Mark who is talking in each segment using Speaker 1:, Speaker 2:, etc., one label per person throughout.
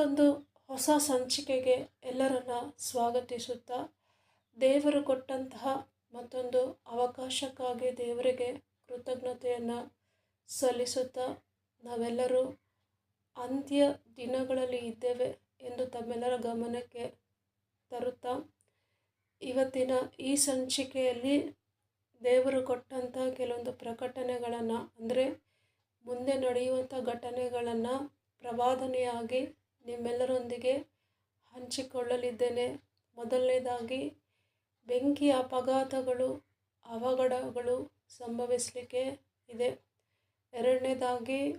Speaker 1: ಹೊಸ ಸಂಚಿಕೆಗೆ ಎಲ್ಲರನ್ನ ಸ್ವಾಗತಿಸುತ್ತಾ, ದೇವರು ಕೊಟ್ಟಂತಹ ಮತ್ತೊಂದು ಅವಕಾಶಕ್ಕಾಗಿ ದೇವರಿಗೆ ಕೃತಜ್ಞತೆಯನ್ನು ಸಲ್ಲಿಸುತ್ತಾ, ನಾವೆಲ್ಲರೂ ಅಂತ್ಯ ದಿನಗಳಲ್ಲಿ ಇದ್ದೇವೆ ಎಂದು ತಮ್ಮೆಲ್ಲರ ಗಮನಕ್ಕೆ ತರುತ್ತಾ, ಇವತ್ತಿನ ಈ ಸಂಚಿಕೆಯಲ್ಲಿ ದೇವರು ಕೊಟ್ಟಂಥ ಕೆಲವೊಂದು ಪ್ರಕಟಣೆಗಳನ್ನು, ಅಂದರೆ ಮುಂದೆ ನಡೆಯುವಂಥ ಘಟನೆಗಳನ್ನು ಪ್ರವಾದನೆಯಾಗಿ ನಿಮ್ಮೆಲ್ಲರೊಂದಿಗೆ ಹಂಚಿಕೊಳ್ಳಲಿದ್ದೇನೆ. ಮೊದಲನೇದಾಗಿ, ಬೆಂಕಿ ಅಪಘಾತಗಳು, ಅವಘಡಗಳು ಸಂಭವಿಸಲಿಕ್ಕೆ ಇದೆ. ಎರಡನೇದಾಗಿ,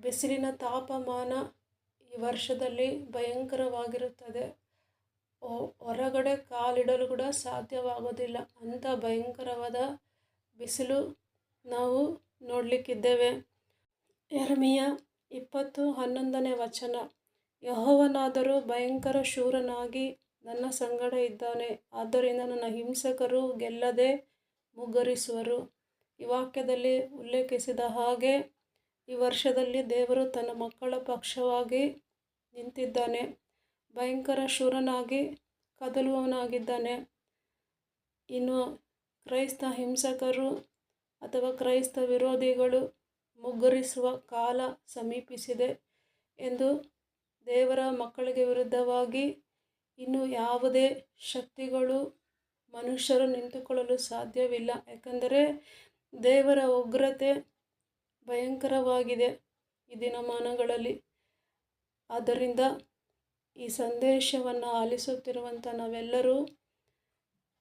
Speaker 1: ಬಿಸಿಲಿನ ತಾಪಮಾನ ಈ ವರ್ಷದಲ್ಲಿ ಭಯಂಕರವಾಗಿರುತ್ತದೆ. ಹೊರಗಡೆ ಕಾಲಿಡಲು ಕೂಡ ಸಾಧ್ಯವಾಗೋದಿಲ್ಲ ಅಂಥ ಭಯಂಕರವಾದ ಬಿಸಿಲು ನಾವು ನೋಡಲಿಕ್ಕಿದ್ದೇವೆ. ಎರಮಿಯ ಇಪ್ಪತ್ತು ಹನ್ನೊಂದನೇ ವಚನ. ಯಹೋವನಾದರೂ ಭಯಂಕರ ಶೂರನಾಗಿ ನನ್ನ ಸಂಗಡ ಇದ್ದಾನೆ. ಆದ್ದರಿಂದ ನನ್ನ ಹಿಂಸಕರು ಗೆಲ್ಲದೆ ಮುಗ್ಗರಿಸುವರು ಈ ವಾಕ್ಯದಲ್ಲಿ ಉಲ್ಲೇಖಿಸಿದ ಹಾಗೆ, ಈ ವರ್ಷದಲ್ಲಿ ದೇವರು ತನ್ನ ಮಕ್ಕಳ ಪಕ್ಷವಾಗಿ ನಿಂತಿದ್ದಾನೆ. ಭಯಂಕರ ಶೂರನಾಗಿ ಕದಲುವವನಾಗಿದ್ದಾನೆ. ಇನ್ನು ಕ್ರೈಸ್ತ ಹಿಂಸಕರು ಅಥವಾ ಕ್ರೈಸ್ತ ವಿರೋಧಿಗಳು ಮುಗ್ಗರಿಸುವ ಕಾಲ ಸಮೀಪಿಸಿದೆ ಎಂದು ದೇವರ ಮಕ್ಕಳಿಗೆ ವಿರುದ್ಧವಾಗಿ ಇನ್ನು ಯಾವುದೇ ಶಕ್ತಿಗಳು ಮನುಷ್ಯರು ನಿಂತುಕೊಳ್ಳಲು ಸಾಧ್ಯವಿಲ್ಲ. ಯಾಕಂದರೆ ದೇವರ ಉಗ್ರತೆ ಭಯಂಕರವಾಗಿದೆ ಈ ದಿನಮಾನಗಳಲ್ಲಿ. ಆದ್ದರಿಂದ ಈ ಸಂದೇಶವನ್ನು ಆಲಿಸುತ್ತಿರುವಂಥ ನಾವೆಲ್ಲರೂ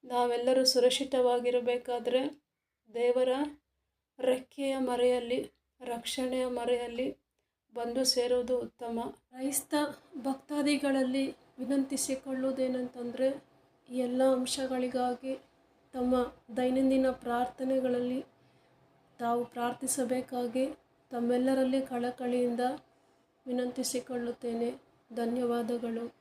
Speaker 1: ನಾವೆಲ್ಲರೂ ಸುರಕ್ಷಿತವಾಗಿರಬೇಕಾದರೆ ದೇವರ ರೆಕ್ಕೆಯ ಮರೆಯಲ್ಲಿ, ರಕ್ಷಣೆಯ ಮರೆಯಲ್ಲಿ ಬಂದು ಸೇರೋದು ಉತ್ತಮ. ಕ್ರೈಸ್ತ ಭಕ್ತಾದಿಗಳಲ್ಲಿ ವಿನಂತಿಸಿಕೊಳ್ಳುವುದೇನಂತಂದರೆ, ಈ ಎಲ್ಲ ಅಂಶಗಳಿಗಾಗಿ ತಮ್ಮ ದೈನಂದಿನ ಪ್ರಾರ್ಥನೆಗಳಲ್ಲಿ ತಾವು ಪ್ರಾರ್ಥಿಸಬೇಕಾಗಿ ತಮ್ಮೆಲ್ಲರಲ್ಲಿ ಕಳಕಳಿಯಿಂದ ವಿನಂತಿಸಿಕೊಳ್ಳುತ್ತೇನೆ. ಧನ್ಯವಾದಗಳು.